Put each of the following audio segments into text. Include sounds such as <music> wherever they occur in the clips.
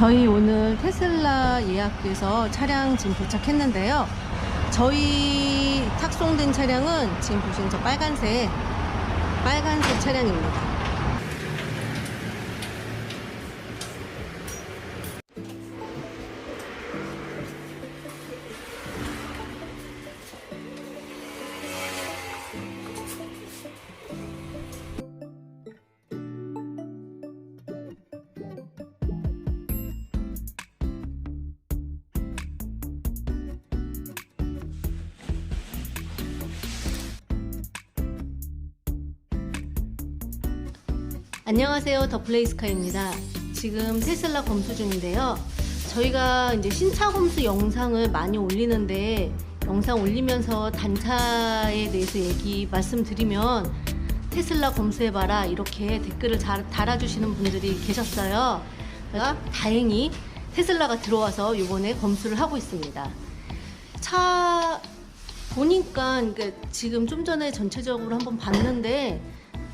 저희 오늘 테슬라 예약돼서 차량 지금 도착했는데요. 저희 탁송된 차량은 지금 보시는 저 빨간색, 빨간색 차량입니다. 안녕하세요. 더 플레이스카입니다. 지금 테슬라 검수 중인데요. 저희가 이제 신차 검수 영상을 많이 올리는데 영상 올리면서 단차에 대해서 얘기 말씀드리면 테슬라 검수해봐라 이렇게 댓글을 잘 달아주시는 분들이 계셨어요. 제가 다행히 테슬라가 들어와서 이번에 검수를 하고 있습니다. 차 보니까 그러니까 지금 좀 전에 전체적으로 한번 봤는데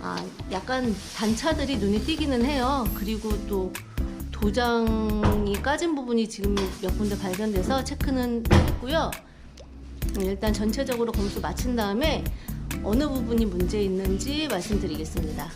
아, 약간 단차들이 눈에 띄기는 해요. 그리고 또 도장이 까진 부분이 지금 몇 군데 발견돼서 체크는 했고요. 음, 일단 전체적으로 검수 마친 다음에 어느 부분이 문제 있는지 말씀드리겠습니다.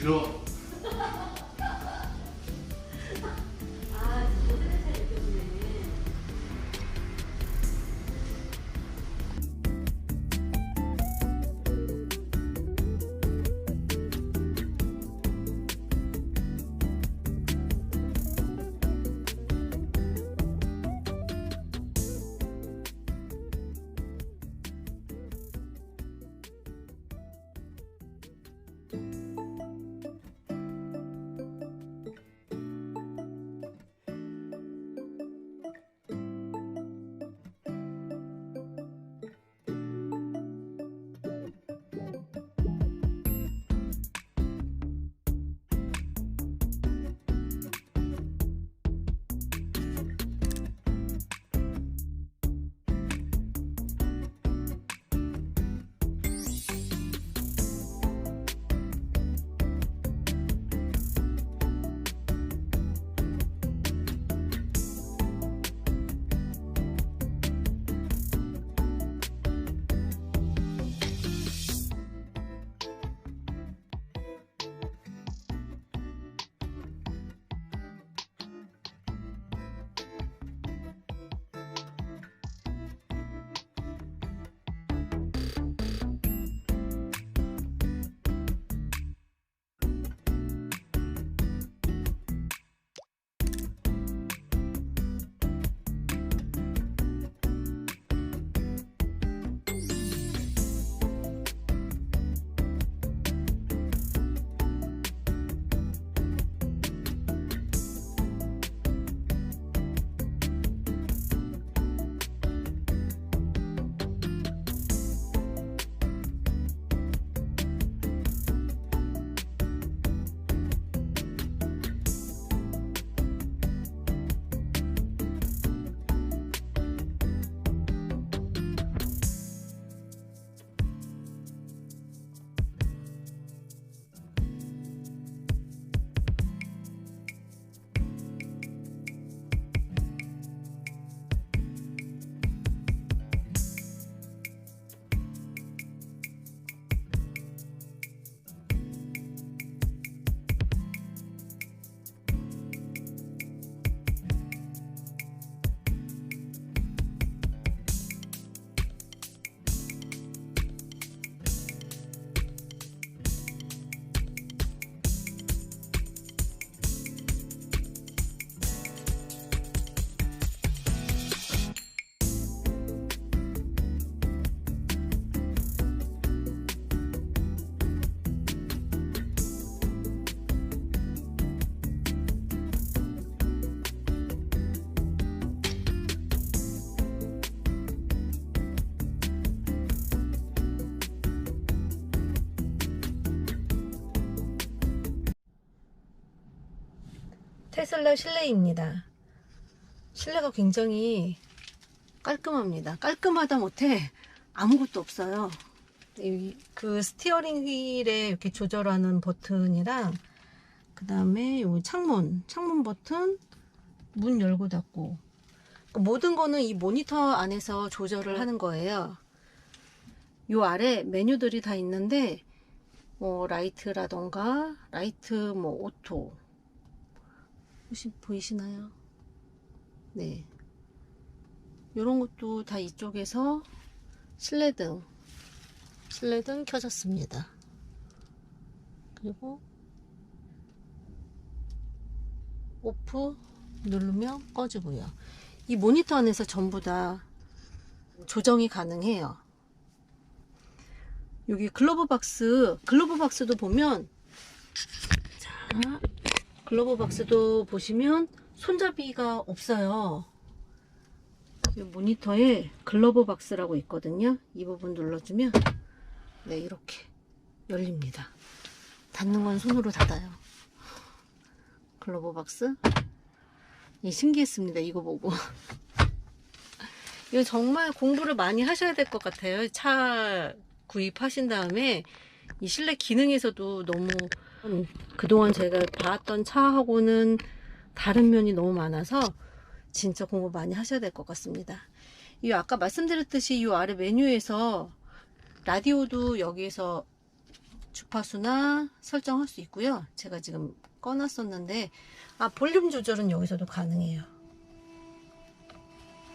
들 테슬라 실내입니다. 실내가 굉장히 깔끔합니다. 깔끔하다 못해 아무것도 없어요. 이- 그 스티어링 휠에 이렇게 조절하는 버튼이랑 그 다음에 요 창문, 창문 버튼, 문 열고 닫고 그 모든 거는 이 모니터 안에서 조절을 하는 거예요. 요 아래 메뉴들이 다 있는데 뭐 라이트라던가 라이트 뭐 오토 혹시 보이시나요? 네. 요런 것도 다 이쪽에서 실내등 실내등 켜졌습니다. 그리고 오프 누르면 꺼지고요. 이 모니터 안에서 전부 다 조정이 가능해요. 여기 글로브 박스, 글로브 박스도 보면 자, 글로브 박스도 보시면 손잡이가 없어요. 이 모니터에 글로브 박스라고 있거든요. 이 부분 눌러주면 네 이렇게 열립니다. 닫는 건 손으로 닫아요. 글로브 박스. 예, 신기했습니다. 이거 보고. <laughs> 이거 정말 공부를 많이 하셔야 될 것 같아요. 차 구입하신 다음에 이 실내 기능에서도 너무 음, 그동안 제가 봐왔던 차하고는 다른 면이 너무 많아서 진짜 공부 많이 하셔야 될 것 같습니다. 이 아까 말씀드렸듯이 이 아래 메뉴에서 라디오도 여기에서 주파수나 설정할 수 있고요. 제가 지금 꺼놨었는데 아 볼륨 조절은 여기서도 가능해요.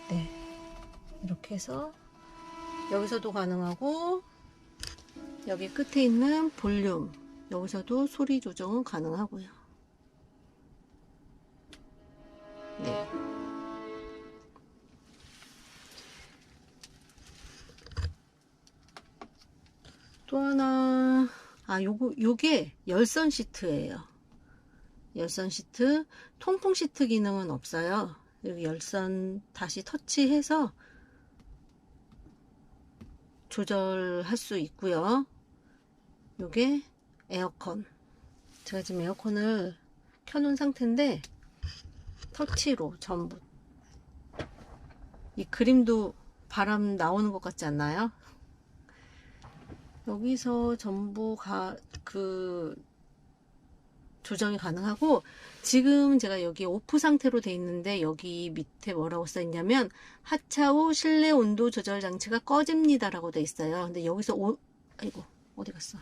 네 이렇게 해서 여기서도 가능하고 여기 끝에 있는 볼륨 여기서도 소리 조정은 가능하고요. 네. 또 하나 아 요거 요게 열선 시트예요. 열선 시트 통풍 시트 기능은 없어요. 여기 열선 다시 터치해서 조절할 수 있고요. 요게 에어컨. 제가 지금 에어컨을 켜놓은 상태인데 터치로 전부 이 그림도 바람 나오는 것 같지 않나요? 여기서 전부 가, 그, 조정이 가능하고, 지금 제가 여기 오프 상태로 돼 있는데, 여기 밑에 뭐라고 써 있냐면, 하차 후 실내 온도 조절 장치가 꺼집니다. 라고 돼 있어요. 근데 여기서 오, 아이고, 어디 갔어?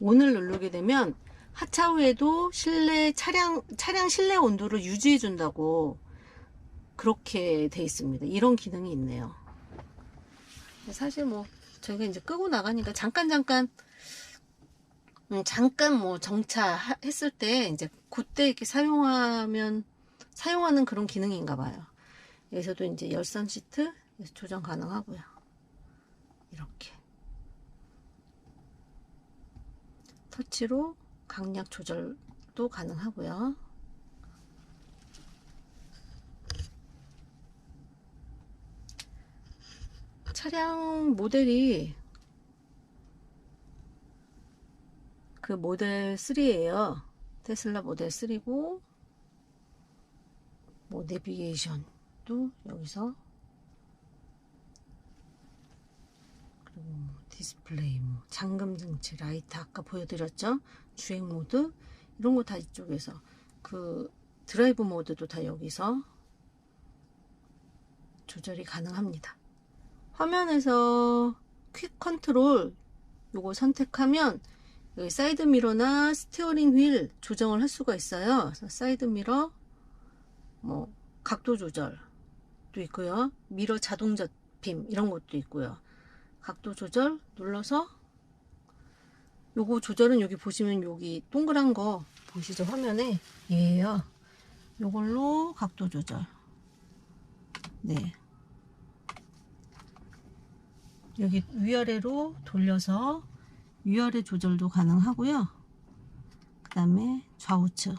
온을 누르게 되면, 하차 후에도 실내 차량, 차량 실내 온도를 유지해 준다고, 그렇게 돼 있습니다. 이런 기능이 있네요. 사실 뭐 저희가 이제 끄고 나가니까 잠깐 잠깐 음, 잠깐 뭐 정차 했을 때 이제 그때 이렇게 사용하면 사용하는 그런 기능인가 봐요. 여기서도 이제 열선 시트 조정 가능하고요. 이렇게 터치로 강약 조절도 가능하고요. 차량 모델이 그 모델 3예요. 테슬라 모델 3고 뭐 내비게이션도 여기서 그리고 뭐 디스플레이 뭐 잠금 장치 라이트 아까 보여드렸죠 주행 모드 이런 거 다 이쪽에서 그 드라이브 모드도 다 여기서 조절이 가능합니다. 화면에서 퀵 컨트롤 요거 선택하면 여기 사이드 미러나 스티어링 휠 조정을 할 수가 있어요. 사이드 미러 뭐 각도 조절도 있고요. 미러 자동 접힘 이런 것도 있고요. 각도 조절 눌러서 요거 조절은 여기 보시면 여기 동그란 거 보시죠 화면에 얘예요. 요걸로 각도 조절. 네. 여기 위아래로 돌려서 위아래 조절도 가능하고요. 그 다음에 좌우측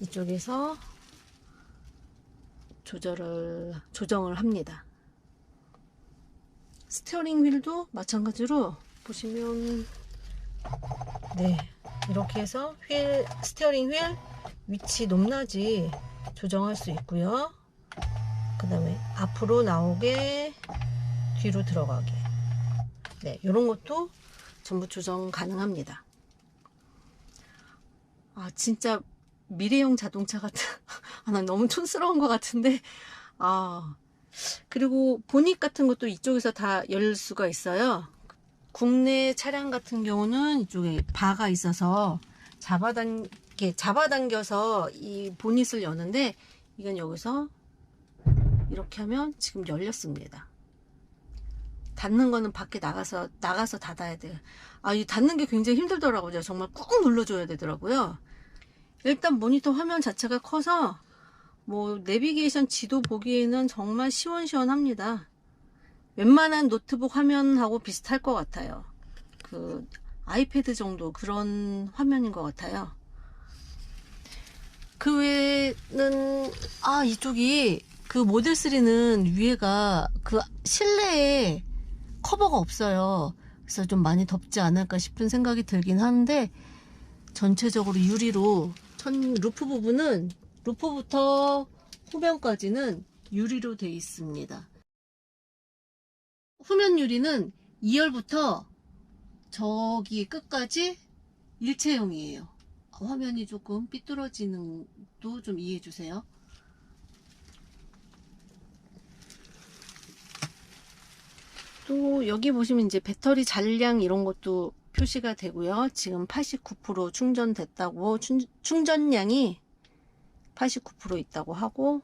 이쪽에서 조절을 조정을 합니다. 스티어링 휠도 마찬가지로 보시면 네 이렇게 해서 휠 스티어링 휠 위치 높낮이 조정할 수 있고요. 그 다음에 앞으로 나오게 뒤로 들어가게 네 이런 것도 전부 조정 가능합니다. 아 진짜 미래형 자동차 같은 <laughs> 아, 난 너무 촌스러운 것 같은데 아 그리고 보닛 같은 것도 이쪽에서 다 열 수가 있어요. 국내 차량 같은 경우는 이쪽에 바가 있어서 잡아당 이렇게 잡아당겨서 이 보닛을 여는데 이건 여기서 이렇게 하면 지금 열렸습니다. 닫는 거는 밖에 나가서 나가서 닫아야 돼요. 아, 이 닫는 게 굉장히 힘들더라고요. 정말 꾹 눌러줘야 되더라고요. 일단 모니터 화면 자체가 커서 뭐 내비게이션 지도 보기에는 정말 시원시원합니다. 웬만한 노트북 화면하고 비슷할 것 같아요. 그 아이패드 정도 그런 화면인 것 같아요. 그 외에는 아 이쪽이 그 모델 3는 위에가 그 실내에 커버가 없어요. 그래서 좀 많이 덥지 않을까 싶은 생각이 들긴 하는데 전체적으로 유리로 천 루프 부분은 루프부터 후면까지는 유리로 돼 있습니다. 후면 유리는 2열부터 저기 끝까지 일체형이에요. 화면이 조금 삐뚤어지는 것도 좀 이해해 주세요. 또 여기 보시면 이제 배터리 잔량 이런 것도 표시가 되고요. 지금 89% 충전됐다고 충, 충전량이 89% 있다고 하고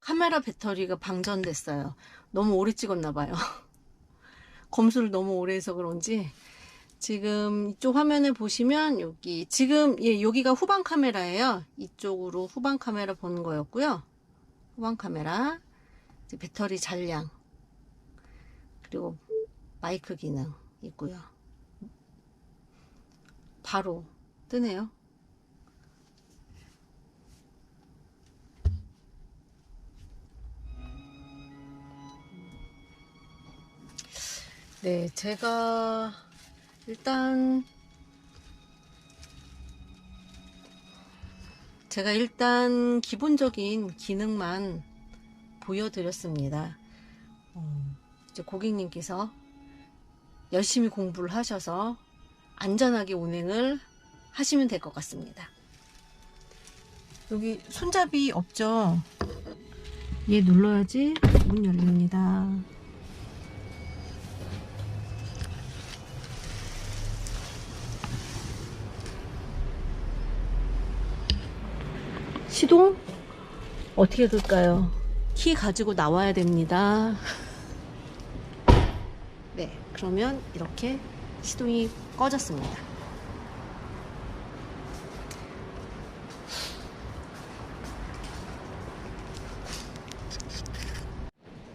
카메라 배터리가 방전됐어요. 너무 오래 찍었나 봐요. <laughs> 검수를 너무 오래 해서 그런지 지금 이쪽 화면에 보시면 여기 지금 예, 여기가 후방 카메라예요. 이쪽으로 후방 카메라 보는 거였고요. 후방 카메라 배터리 잔량 그리고 마이크 기능 있고요. 바로 뜨네요. 네, 제가 일단 제가 일단 기본적인 기능만 보여드렸습니다. 어, 이제 고객님께서 열심히 공부를 하셔서 안전하게 운행을 하시면 될 것 같습니다. 여기 손잡이 없죠? 얘 눌러야지 문 열립니다. 시동 어떻게 끌까요? 키 가지고 나와야 됩니다. 네, 그러면 이렇게 시동이 꺼졌습니다.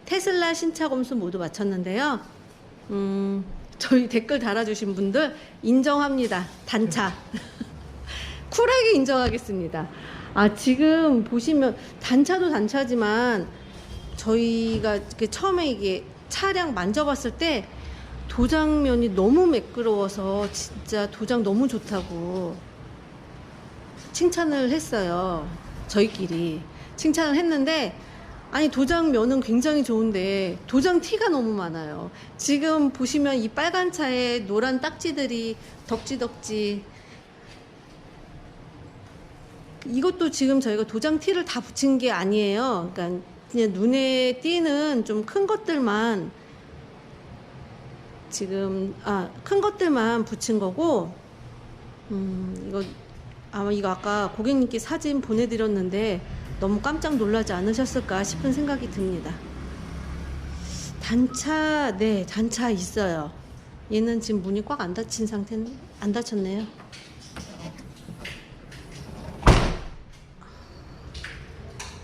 테슬라 신차 검수 모두 마쳤는데요. 음, 저희 댓글 달아주신 분들 인정합니다. 단차. <laughs> 쿨하게 인정하겠습니다. 아, 지금 보시면 단차도 단차지만 저희가 그 처음에 이게 차량 만져봤을 때 도장면이 너무 매끄러워서 진짜 도장 너무 좋다고 칭찬을 했어요. 저희끼리 칭찬을 했는데 아니 도장면은 굉장히 좋은데 도장 티가 너무 많아요. 지금 보시면 이 빨간 차에 노란 딱지들이 덕지덕지 이것도 지금 저희가 도장 티를 다 붙인 게 아니에요. 그러니까 그냥 눈에 띄는 좀 큰 것들만 지금 아 큰 것들만 붙인 거고 음 이거 아마 이거 아까 고객님께 사진 보내드렸는데 너무 깜짝 놀라지 않으셨을까 싶은 생각이 듭니다. 단차 네 단차 있어요. 얘는 지금 문이 꽉 안 닫힌 상태는 안 닫혔네요.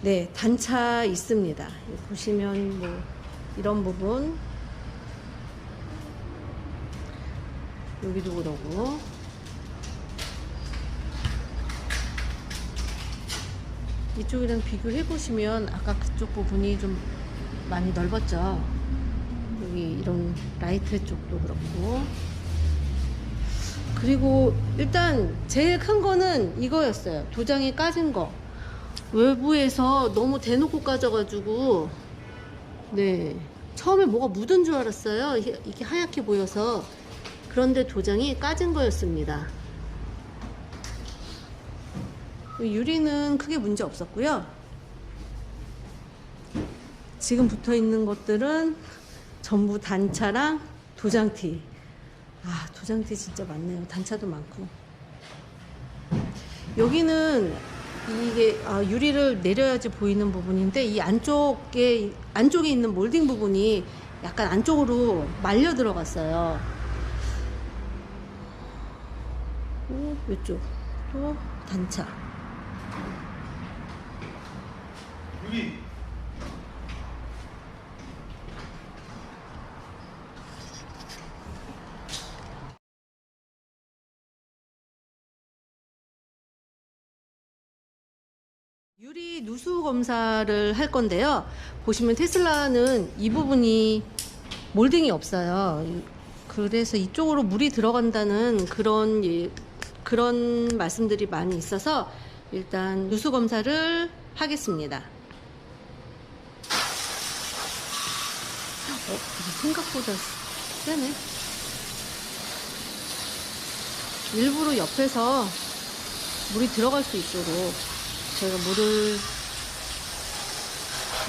네, 단차 있습니다. 보시면 뭐 이런 부분 여기도 그러고 이쪽이랑 비교해 보시면 아까 그쪽 부분이 좀 많이 넓었죠. 여기 이런 라이트 쪽도 그렇고 그리고 일단 제일 큰 거는 이거였어요. 도장이 까진 거. 외부에서 너무 대놓고 까져가지고, 네. 처음에 뭐가 묻은 줄 알았어요. 이게- 하얗게 보여서. 그런데 도장이 까진 거였습니다. 유리는 크게 문제 없었고요. 지금 붙어 있는 것들은 전부 단차랑 도장티. 아, 도장티 진짜 많네요. 단차도 많고. 여기는 이게 아, 유리를 내려야지 보이는 부분인데 이 안쪽에 안쪽에 있는 몰딩 부분이 약간 안쪽으로 말려 들어갔어요. 오, 이쪽 또 단차. 유리. 유리 누수 검사를 할 건데요. 보시면 테슬라는 이 부분이 몰딩이 없어요. 그래서 이쪽으로 물이 들어간다는 그런 예, 그런 말씀들이 많이 있어서 일단 누수 검사를 하겠습니다. 어, 생각보다 세네. 일부러 옆에서 물이 들어갈 수 있도록 저희가 물을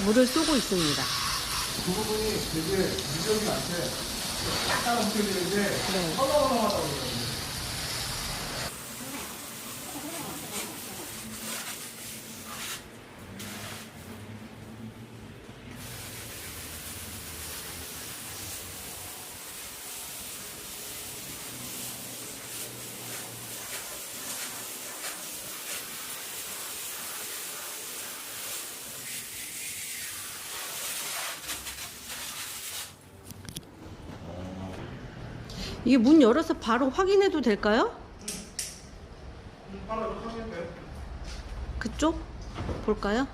물을 쏘고 있습니다. 그 부분이 되게 미적이 않대. 약간 움직이는데 네. 헐렁헐렁하다고 그러거든요. 이게 문 열어서 바로 확인해도 될까요? 그쪽 볼까요?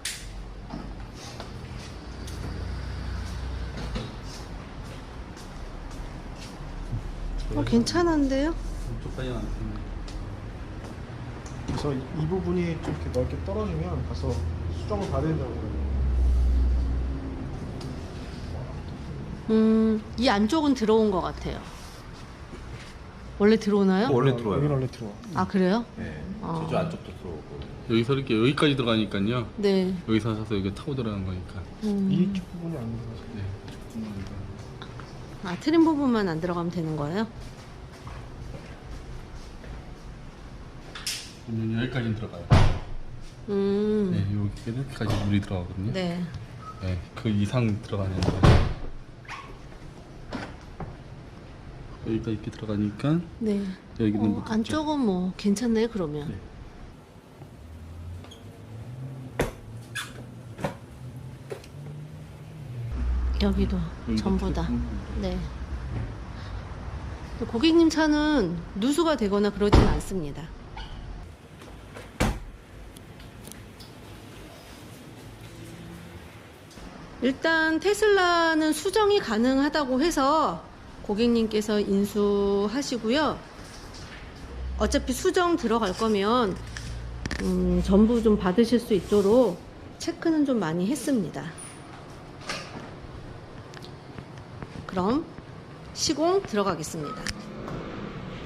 어, 괜찮은데요? 이쪽까지는 안 되네. 그래서 이, 이 부분이 좀 이렇게 넓게 떨어지면 가서 수정을 받아야 된다고 그래요. 음, 이 안쪽은 들어온 것 같아요. 원래 들어오나요? 원래 여기 들어와요. 원래 들어와. 아 그래요? 네. 어. 저쪽 안쪽도 들어오고. 여기서 이렇게 여기까지 들어가니까요. 네. 여기서 사서 여기 타고 들어가는 거니까. 음. 이쪽 부분이 안 들어가서. 네. 아 트림 부분만 안 들어가면 되는 거예요? 그러면 여기까지는 들어가요. 음. 네, 여기 이렇게까지 물이 들어가거든요. 네. 네, 그 이상 들어가는 거. 여기까지 이렇게 들어가니까 네. 여기는 어, 못 안쪽은 뭐 괜찮네 그러면. 네. 여기도 전부 다. 네. 고객님 차는 누수가 되거나 그러진 않습니다. 일단 테슬라는 수정이 가능하다고 해서 고객님께서 인수하시고요. 어차피 수정 들어갈 거면 음, 전부 좀 받으실 수 있도록 체크는 좀 많이 했습니다. 그럼 시공 들어가겠습니다.